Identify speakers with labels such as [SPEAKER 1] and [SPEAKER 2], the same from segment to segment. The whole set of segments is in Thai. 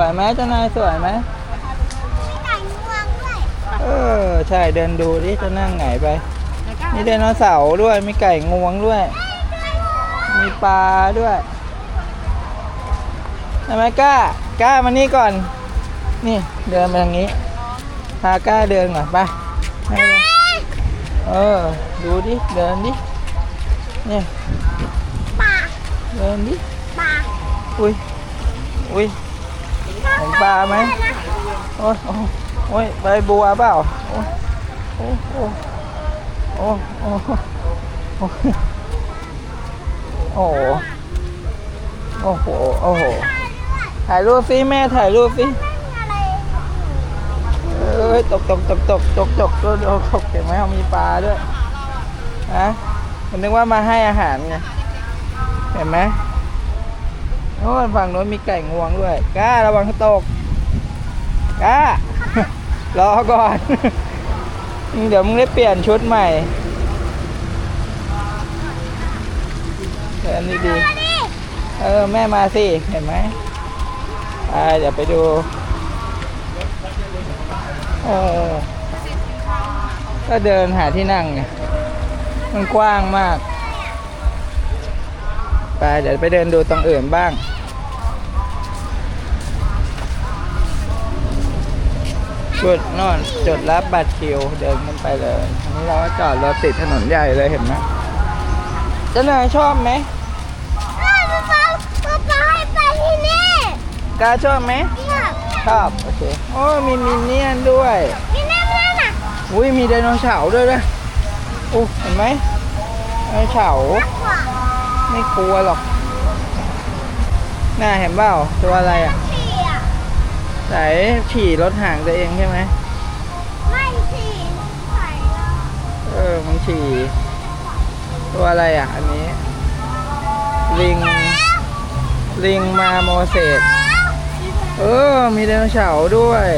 [SPEAKER 1] วยไหมเจ้านายสวยไหม
[SPEAKER 2] มีไก่งวงด้วย
[SPEAKER 1] เออใช่เดินดูดิจะนั่งไหนไป มีไดโนเสาร์ด้วยมีไก่งวงด้วย มีปลาด้วยใช่ไหมก้ากล้ามานี่ก่อน นี่เดินไปทางนี้พากล้าเดินก่อนไปให้เดินเออดูดิเดินดิเนี่ย
[SPEAKER 2] ปลา
[SPEAKER 1] เดินดิ
[SPEAKER 2] ปลา
[SPEAKER 1] อุ้ยอุ้ย เห็นปลาไหมโอ้ยโอ้ยใบบัวเปล่าโอ้ยโอ้โอ้โอ้โอ้โอ้โอ้โหโอ้โหโอ้โหถ่ายรูปสิแม่ถ่ายรูปสิเอ้ยตกตกตกตกตกตกตกตกตกเห็นไหมมีปลาด้วยฮะผมนึกว่ามาให้อาหารไงเห็นไหม โอ้ยฝั่งโน้นมีไก่งวงด้วยกล้าระวังตกกล้ารอก่อน เดี๋ยวมึงได้เปลี่ยนชุดใหม่เดินดี
[SPEAKER 2] มาดิ
[SPEAKER 1] ๆเออแม่มาสิ เห็นไหมไปเดี๋ยวไปดูโอ้ก็เดินหาที่นั่งไงมันกว้างมาก ไปเดี๋ยวไปเดินดูตรงอื่นบ้าง จุดโน่นจุดรับบัตรคิวเดินกันไปเลยอันนี้เราก็จอดรถติดถนนใหญ่เลยเห็นไหมเจ้านายชอบไหม
[SPEAKER 2] เอ้ยป๊าป๊าป๊าป๊าให้ไปที่นี่
[SPEAKER 1] กาชอบไหม
[SPEAKER 2] เนี่ย
[SPEAKER 1] ชอบโอเคโอ้มีมินเนี่ยนด้วย
[SPEAKER 2] ที่นั่นนั่นน่ะ
[SPEAKER 1] อุ้ยมีไดโนเสาร์ด้วยด้วยโอ้เห็นไหมไดโนเสาร์
[SPEAKER 2] กว่า
[SPEAKER 1] ไม่กลัวหรอก น่าเห็นเปล่าตัวอะไรอะ
[SPEAKER 2] เสีย
[SPEAKER 1] ไหนฉี่รถห่างตัวเองใช่ไหม
[SPEAKER 2] ไม่สีใส่เรา
[SPEAKER 1] เออมันฉี่ตัวอะไรอะ อันนี้ ลิง ลิงมาโมเสสเออ มีไดโนเสาร์ด้วย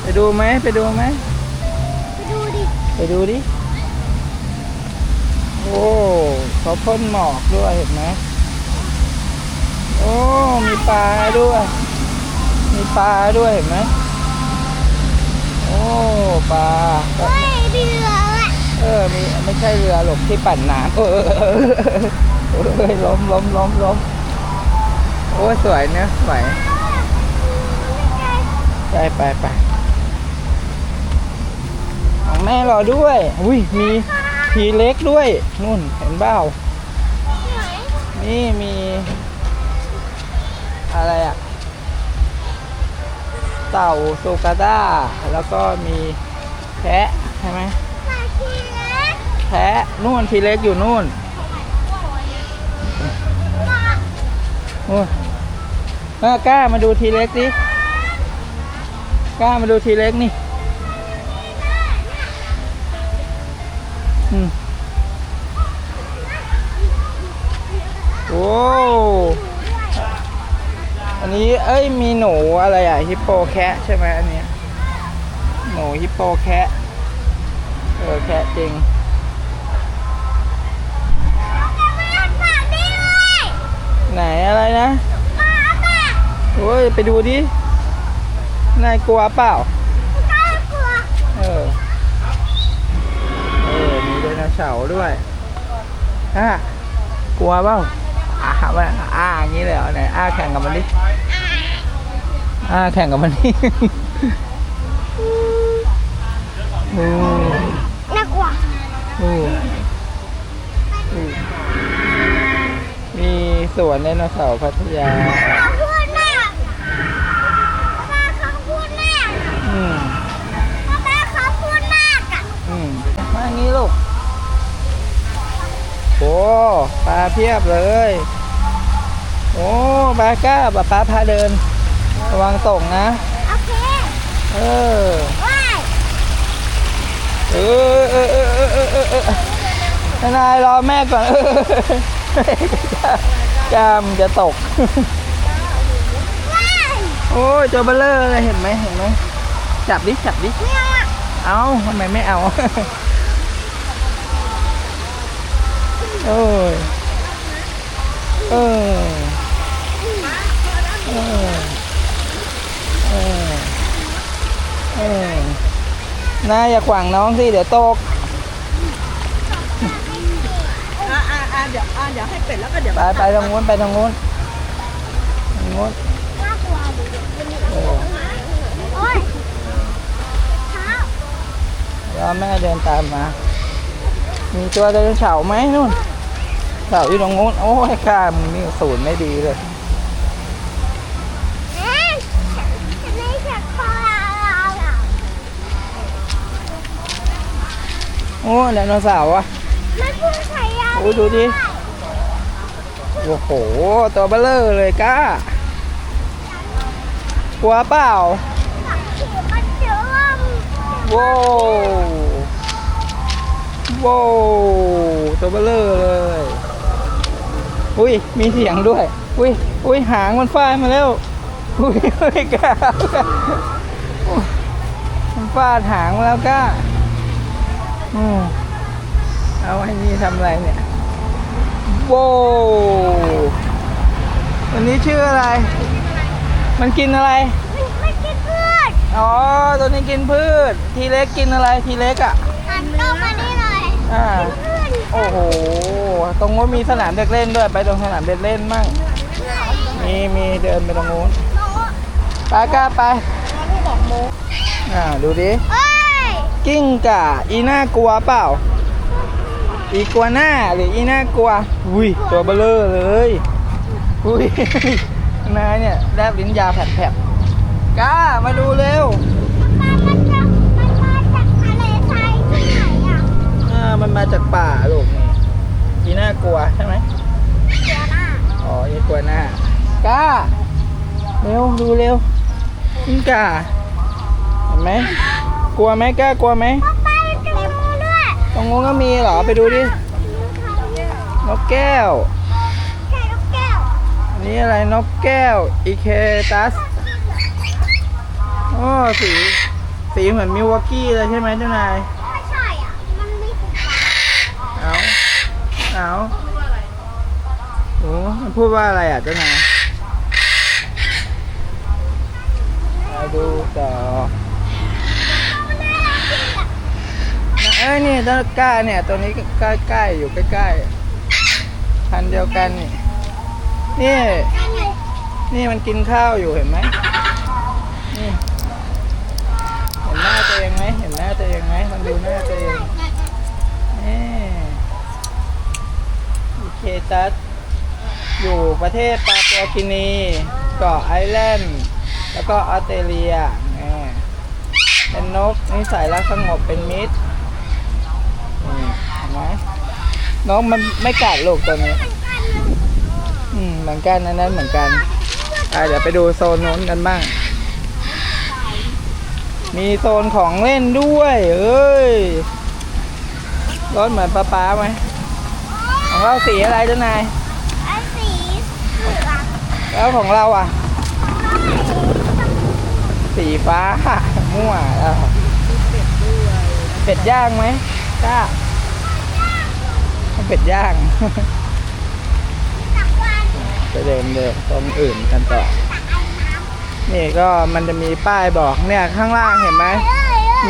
[SPEAKER 1] ไปดูไหมไปดูไหม
[SPEAKER 2] ไปดูดิ
[SPEAKER 1] ไปดูดิ โอ้เขาพ่นหมอกด้วยเห็นไหมโอ้ มีปลาด้วย มีปลาด้วยเห็นไหมโอ้ปลา
[SPEAKER 2] เฮ้ยมีเรืออะ
[SPEAKER 1] เออมีไม่ใช่เรือหลบที่ปั่นน้ำเออเออเออเออล้มล้มล้มล้มโอ้สวยเนอะสวยไปไปไปของแม่รอด้วย อุ้ยมี ทีเล็กด้วย นู่นเห็นเบ้า
[SPEAKER 2] นี่
[SPEAKER 1] มี อะไรอะเต่าโซกาด้า แล้วก็มีแพะใช่ไหม
[SPEAKER 2] มาทีเล็ก
[SPEAKER 1] แพะนู่นทีเล็กอยู่นู่น
[SPEAKER 2] มา
[SPEAKER 1] โอ้ยเออกล้ามาดูทีเล็กดิกล้ามาดูทีเล็กนี่ โอ้อันนี้เอ้ยมีหนูอะไรอะฮิปโปแคะใช่ไหมอันเนี้ยหนูฮิปโปแคะเออแคะจริง
[SPEAKER 2] ไห
[SPEAKER 1] นอะไรนะ
[SPEAKER 2] ปากอะ
[SPEAKER 1] โอ้ยไปดูดินายกลัวเปล่า
[SPEAKER 2] น่ากลัว
[SPEAKER 1] เออ เออ มีไดโน เสาร์ด้วยอะกลัวเปล่าอ่ามันอ่าอย่างนี้เลยเหรอไหนอ่าแข่งกับมันดิอ่าแข่งกับมันดิโอ้
[SPEAKER 2] น่ากลัว
[SPEAKER 1] โอ้โอ้มีสวนไดโนเสาร์พัทยา
[SPEAKER 2] เขาพูดมากป้าเขาพูดมาก
[SPEAKER 1] อืม
[SPEAKER 2] ป้าเขาพูดมากอะ
[SPEAKER 1] อืมมาอย่างนี้ลูก โอ้ปลาเพียบเลย โอ้ปลาก้าปลาปลาพาเดิน ระวังตกนะ
[SPEAKER 2] โอเค
[SPEAKER 1] เออ
[SPEAKER 2] ว้าย
[SPEAKER 1] เออเออเออเออเออเออเออนายรอแม่ก่อนเออกล้ามจะตก
[SPEAKER 2] ว้าย
[SPEAKER 1] โอ้ยตัวเบลเลอร์เลยเห็นไหมเห็นไหมจับดิจับดิ
[SPEAKER 2] ไม่เอาอะ
[SPEAKER 1] เอาทำไมไม่เอา โอ้ยเออเออเออน่าอย่าขวางน้องสิเดี๋ยวตก
[SPEAKER 3] อ่าอ่าอ่าเดี๋ยวอ่าเดี๋ยวให้เป็ดแล้วก็เดี๋ยว
[SPEAKER 1] ไปไปตรงนู้นไปตรงนู้นตรงนู้น
[SPEAKER 2] โอ้ย
[SPEAKER 1] แล้วแม่เดินตามมา มีตัวไดโนเสาไหมนู่น เสาอยู่ตรงนู้นโอ้ยข้ามึงนี่ศูนย์ไม่ดีเลย
[SPEAKER 2] เอ๊ะฉันไม่อยากคอเราอะ
[SPEAKER 1] โอ้ไดโนเสาร์อะ
[SPEAKER 2] มันพูดใส่ยา
[SPEAKER 1] โอ้ดูดิโอ้โห ตัวเบลเลอร์เลยก้ากลัวเปล่า
[SPEAKER 2] ขี่มันเชื่อม
[SPEAKER 1] ว้าวว้าวตัวเบลเลอร์เลย อุ้ยมีเสียงด้วย อุ้ยอุ้ยหางมันฟาดมาแล้ว อุ้ยอุ้ยก้าอุ๊ยมันฟาดหางมาแล้วก้าอืมเอาไอ้นี่ทำอะไรเนี่ยว้าววันนี้ชื่ออะไร มันกินอะไร
[SPEAKER 2] ไม่กินเพื่อน
[SPEAKER 1] อ๋อ ตัวนี้กินพืช ทีเล็กกินอะไร ทีเล็กอะ
[SPEAKER 2] หันกล้องมานี่เลย
[SPEAKER 1] อ่า
[SPEAKER 2] เพื่อน
[SPEAKER 1] โอ้โห ตรงนู้นมีสนามเด็กเล่นด้วย ไปตรงสนามเด็กเล่นมั่ง มีมีเดินไปตรงนู้น
[SPEAKER 2] น้อง
[SPEAKER 1] ไปกล้าไปอ่าดูดิ
[SPEAKER 2] เอ้ย
[SPEAKER 1] กิ้งก่าอีน่ากลัวเปล่า อีกัวหน้าหรืออีน่ากลัว อุ้ยตัวเบลเลอร์เลย อุ้ยนายเนี่ยแลบลิ้นยาวแผลบๆกล้ามาดูเร็ว
[SPEAKER 2] กลั
[SPEAKER 1] วใช่ไหม
[SPEAKER 2] เดี๋ยวนะ
[SPEAKER 1] อ๋อยี่กลัวหน้ากล้าเร็วดูเร็วกิ้งก่าเห็นไหมกลัวไหมกล้ากลัวไหม
[SPEAKER 2] ป้าป้ามันจะมีมือด้วย
[SPEAKER 1] ตรงนู้นก็มีเหรอไปดูดินกแก้ว
[SPEAKER 2] ใช่ลูกแก้ว
[SPEAKER 1] อันนี้อะไรนกแก้วอีเคตัสโอ้สีสีเหมือนมิววอกกี้เลยใช่ไหมเจ้านาย
[SPEAKER 2] ไม่ใช่อะ มันมีสีฟ้า
[SPEAKER 1] เอา เอาโอ้มันพูดว่าอะไรอะเจ้านายมาดูต่อเอ้ยนี่ต้นกล้าเนี่ยตัวนี้ใกล้ๆอยู่ใกล้ๆพันเดียวกันนี่นี่นี่มันกินข้าวอยู่เห็นไหมนี่เห็นหน้าตัวเองไหมเห็นหน้าตัวเองไหมมันดูหน้าตัวเองนี่อี เคตัสอยู่ประเทศปาปัวกินี เกาะไอแลนด์ แล้วก็ออสเตรเลียนี่เป็นนกนิสัยรักสงบเป็นมิตรเห็นไหมนกมันไม่กัดลูกตัวนี้ อืมเหมือนกันอันนั้นเหมือนกันอะเดี๋ยวไปดูโซนนู้นกันบ้าง มีโซนของเล่นด้วย เอ้ย รถเหมือนป้าป๊าไหม เราสีอะไรเจ้านาย
[SPEAKER 2] ไอ้สีเหลือง
[SPEAKER 1] แล้วของเราอะ สีฟ้ามั่วแล้วเป็ดย่างไหมก้าเอาเป็ดย่าง
[SPEAKER 2] จากวัน
[SPEAKER 1] ไปเดินเดินตรงอื่นกันต่อ นี่ก็มันจะมีป้ายบอกเนี่ยข้างล่างเห็นไหม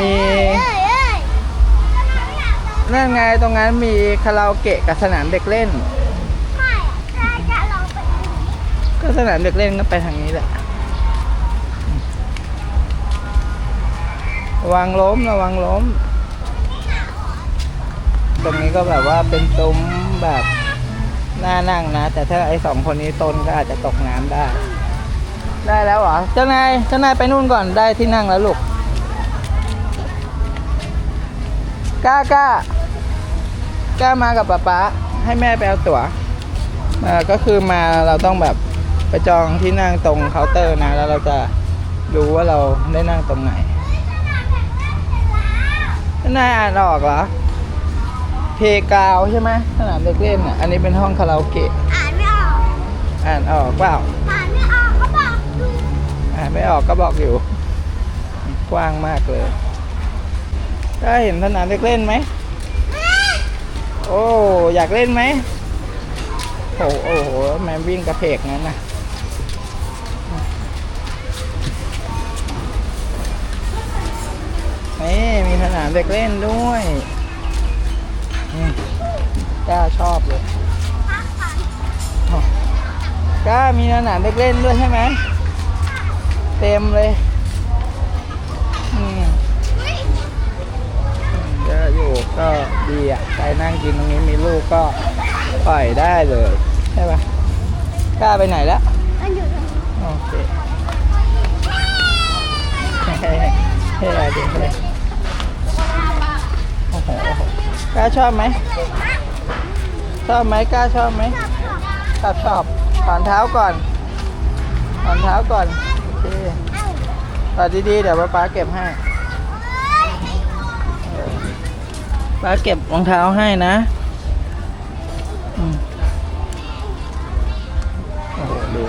[SPEAKER 1] มี นั่นไงตรงนั้นมีคาราโอเกะกับสนามเด็กเล่น
[SPEAKER 2] ไม่เราจะลองไปดู
[SPEAKER 1] ก็สนามเด็กเล่นก็ไปทางนี้แหละระวังล้มระวังล้ม ตรงนี้ก็แบบว่าเป็นซุ้มแบบน่านั่งนะ แต่ถ้าไอ้สองคนนี้ตนก็อาจจะตกน้ำได้ ได้แล้วเหรอ เจ้านายเจ้านายไปนู่นก่อนได้ที่นั่งแล้วลูก กล้ากล้ากล้ามากับป๊าป๊าให้แม่ไปเอาตั๋วเอ่อก็คือมาเราต้องแบบไปจองที่นั่งตรงเคาน์เตอร์นะ แล้วเราจะรู้ว่าเราได้นั่งตรงไหนนายอ่านออกเหรอ เพกาวใช่ไหมสนามเด็กเล่นอะ อันนี้เป็นห้องคาราโอเกะ
[SPEAKER 2] อ่านไม่ออก
[SPEAKER 1] อ่านออกเปล่า
[SPEAKER 2] อ่านไม่ออกเขาบอกดู
[SPEAKER 1] อ่านไม่ออกก็บอกอยู่ กว้างมากเลย ได้เห็นสนามเด็กเล่นไหม โอ้ อยากเล่นไหม โอ้โหโอ้โหแมนวิ่งกระเพกงั้นนะนี่มีสนามเด็กเล่นด้วยก้าชอบเลยก้ามีสนามเด็กเล่นด้วยใช่ไหม เต็มเลย ก็ดีอะใครนั่งกินตรงนี้มีลูกก็ปล่อยได้เลยใช่ปะกล้าไปไหนแล้ว
[SPEAKER 2] มันอยู่ตรงนี้
[SPEAKER 1] โอเคเฮ้ยเฮ้ยอะไรดีเลยโอ้โหโอ้โหกล้าชอบไหมชอบไหมกล้าชอบไหมชอบชอบถอนเท้าก่อนถอนเท้าก่อนโอเคตัดดีๆเดี๋ยวป๊าป๊าเก็บให้เออ ป๊าเก็บรองเท้าให้นะโอ้โหดู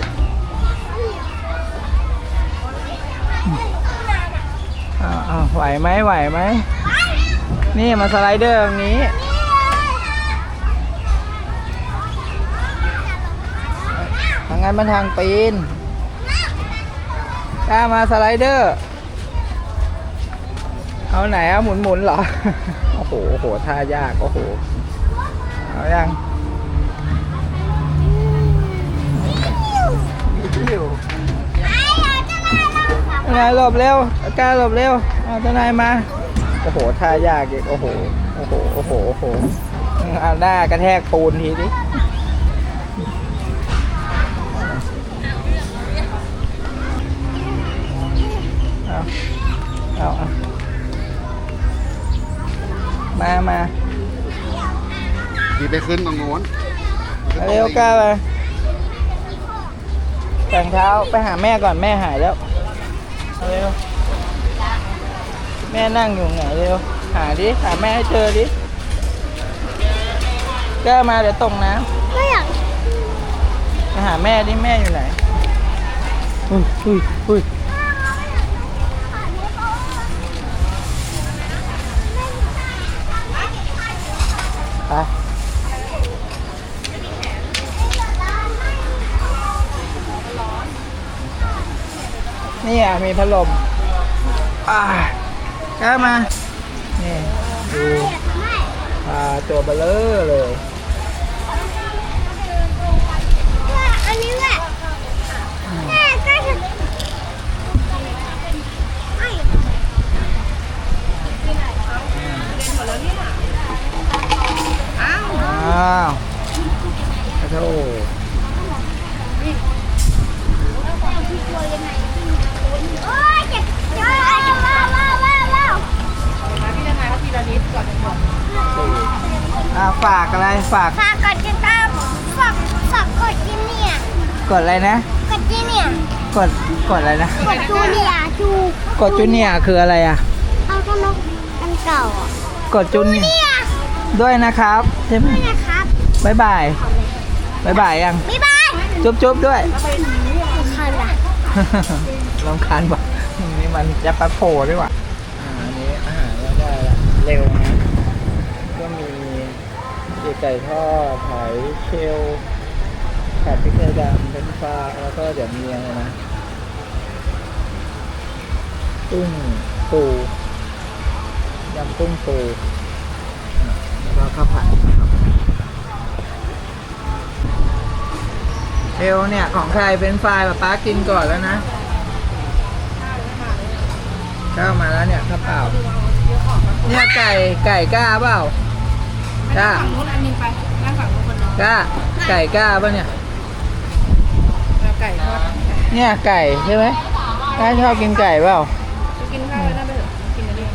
[SPEAKER 1] อ้าวไหวไหมไหวไหม นี่มาสไลเดอร์ตรงนี้ทางนั้นมันทางปีนกล้ามาสไลเดอร์ เอาไหนเอาหมุนหมุนๆเหรอ อ้โห โอ้โห ท่ายาก โอ้โห เอายังอยู่นายหลบเร็วกล้าหลบเร็ว เอาเจ้านายมา โอ้โห ท่ายากอีก โอ้โห โอ้โห โอ้โห โอ้โห เอาหน้ากระแทกปูนทีดิ มามา
[SPEAKER 4] ขี่ไปขึ้นตรงโน้น
[SPEAKER 1] เอาเร็วก้าวไปแต่งเท้าไปหาแม่ก่อนแม่หายแล้วเอาเร็วแม่นั่งอยู่ไหนเร็วหาดิหาแม่ให้เจอดิก้าวมาเดี๋ยวตกน้
[SPEAKER 2] ไม่อยากำ
[SPEAKER 1] ไปหาแม่ดิแม่อยู่ไหนอุ้ยอุ้ยอุ้ย มีพัดลมอ่าก้ามา นี่ ดู
[SPEAKER 2] ไม่
[SPEAKER 1] ปลาตัวเบลเลอร์เลย
[SPEAKER 2] ว่าอันนี้แหละแม่ก็จะไอ้
[SPEAKER 1] อ้าวขอโทษ
[SPEAKER 2] โอ้ยเจ็บเจ็บว้าวว้าวว้าวว้าวว้าว
[SPEAKER 1] อ่าฝากอะไร ฝาก
[SPEAKER 2] ฝากกดติดตามฝากฝากกดจีเนีย
[SPEAKER 1] กดอะไรนะ
[SPEAKER 2] กดจีเนีย
[SPEAKER 1] กด กดอะไรนะ
[SPEAKER 2] กดจูเนียจู
[SPEAKER 1] กดจูเนียร์คืออะไรอะ
[SPEAKER 2] เอาก็นกอันเก่าอะ
[SPEAKER 1] กดจูเนียร์
[SPEAKER 2] เนี่ย
[SPEAKER 1] ด้วยนะครับใช่ไหม
[SPEAKER 2] นี่นะครับ
[SPEAKER 1] บ๊ายบายบ๊ายบายยัง
[SPEAKER 2] บ๊ายบาย
[SPEAKER 1] จุ๊บจุ๊บด้วย
[SPEAKER 2] คันอะ
[SPEAKER 1] ลำคาญว่ะนี่มันจะปะโผล่ด้วยว่ะอ่าอันนี้อาหารก็ได้ละเร็วนะก็มีปีก ไก่ทอดหอยเชลผัดพริกไทยดำเป็นปลาแล้วก็เดี๋ยวมีอะไรนะกุ้งปูยำกุ้งปูแล้วก็ข้าวผัดเชลเนี่ย ของใครเป็นไฟล์แบบป้ากินก่อนแล้วนะข้าวมาแล้วเนี่ยข้าวเปล่าเนี่ยไก่ไก่กล้าเปล่า กล้า
[SPEAKER 3] ฝั่งนู้นอันนึงไปนั่งฝั่งนู้นคนนึง
[SPEAKER 1] กล้า ไก่กล้าป่ะเนี่ย
[SPEAKER 3] แล้วไก่ทอด
[SPEAKER 1] เนี่ยไก่ใช่ไหมกล้าชอบกินไก่เปล่า
[SPEAKER 3] จะกินข้าวแล้วนั่นไปเถอะกินอันนี้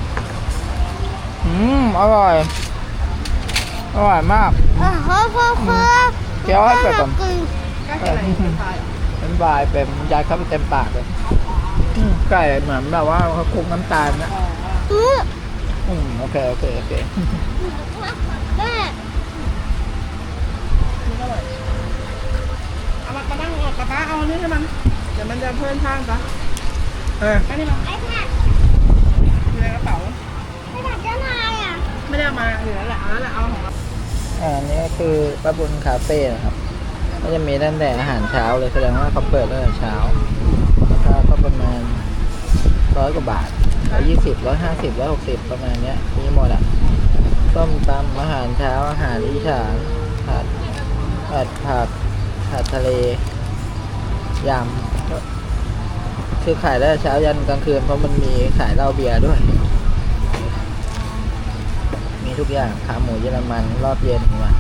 [SPEAKER 1] อืม อร่อย อร่อยมาก
[SPEAKER 2] เออโหโหโห
[SPEAKER 1] เคี้ยวให้เป็ดก่อน
[SPEAKER 2] กิน
[SPEAKER 3] ก็กินอะไรกินข้าว
[SPEAKER 1] เป็นบายเป็นยัดเข้าไปเต็มปากเลยอืมไก่เหมือนแบบว่าเขาคลุกน้ำตาลนะ
[SPEAKER 2] อือ
[SPEAKER 1] อืมโอเคโอเคโอเค
[SPEAKER 2] แม่
[SPEAKER 3] เอามามานั่งกับป้าเอาอันนี้ให้มัน เดี๋ยวมันจะเพิ่มข้างปะ
[SPEAKER 1] เออ
[SPEAKER 3] อันนี้มา
[SPEAKER 2] ไอ้แพท
[SPEAKER 3] อยู่ในกระเป๋า
[SPEAKER 2] ไอ้แพทเจ้านายอะ
[SPEAKER 3] ไม่ได้เอามาเหลือแหละเอาแล้วแหละเอาของเรา
[SPEAKER 1] อ่าอันนี้ก็คือป้าบุญคาเฟ่นะครับ ก็จะมีตั้งแต่อาหารเช้าเลยแสดงว่าเขาเปิดตั้งแต่เช้าราคาก็ประมาณร้อยกว่าบาท ร้อยยี่สิบร้อยห้าสิบร้อยหกสิบประมาณเนี้ยมีหมดอะส้มตำอาหารเช้าอาหารอีสานผัดผัดผักผัดทะเลยำก็คือขายได้เช้ายันกลางคืนเพราะมันมีขายเหล้าเบียร์ด้วย มีทุกอย่างขาหมูเยอรมันรอบเย็นมา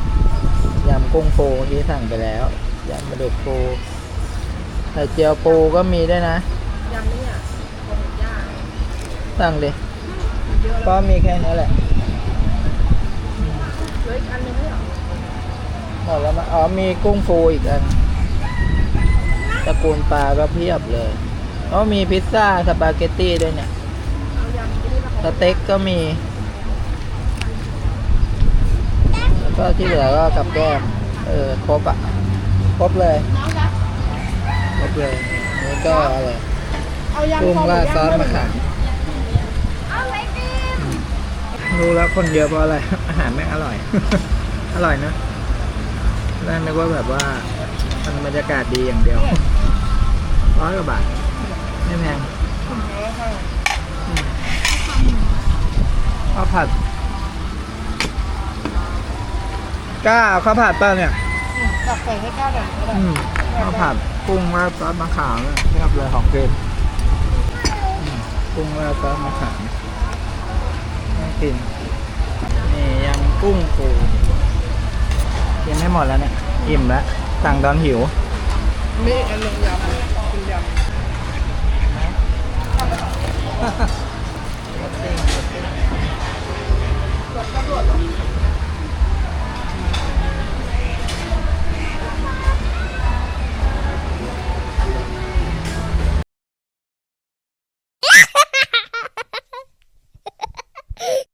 [SPEAKER 1] ยำกุ้งปูที่สั่งไปแล้วยำปลาดุกปูไข่เจียวปูก็มีด้วยนะ สั่งดิ
[SPEAKER 3] เย
[SPEAKER 1] ก็มีแค่นี้แหละ
[SPEAKER 3] หม
[SPEAKER 1] ดแล้วมั้งอ๋อมีกุ้งฟูอีกอันตระกูลปลาก็เพียบเลยอ๋อมีพิซซ่าสปาเกตตี้ด้วยเนี่ยสเต็กก็มี แล้วก็ที่เหลือก็กับแก้ม เออ ครบอะ ครบเลย ครบเลยนี่ก็อะไรกุ้งราดซอสมะขา
[SPEAKER 2] ม
[SPEAKER 1] รู้แล้วคนเยอะเพราะอะไร อาหารไม่งอร่อย อร่อยนะแรกนึกว่าแบบว่า มันบรรยากาศดีอย่างเดียวร้อยกว่าบาทไม่แพงข้าวผัดกล้าเอาข้าวผัดเปล่าเนี่ย
[SPEAKER 3] จับใส่ให้ก้าวหน่อยก็ได้
[SPEAKER 1] อืมข้าวผัดกุ้งราดซอสมะขามเนี่ยเทียบเลยของเกินอืม กุ้งราดซอสมะขามน่ากินนี่ยำกุ้งปูกินไม่หมดแล้วเนี่ย อิ่มแล้วสั่งตอนหิว
[SPEAKER 3] มีอีกอันนึงยำเป็นยำ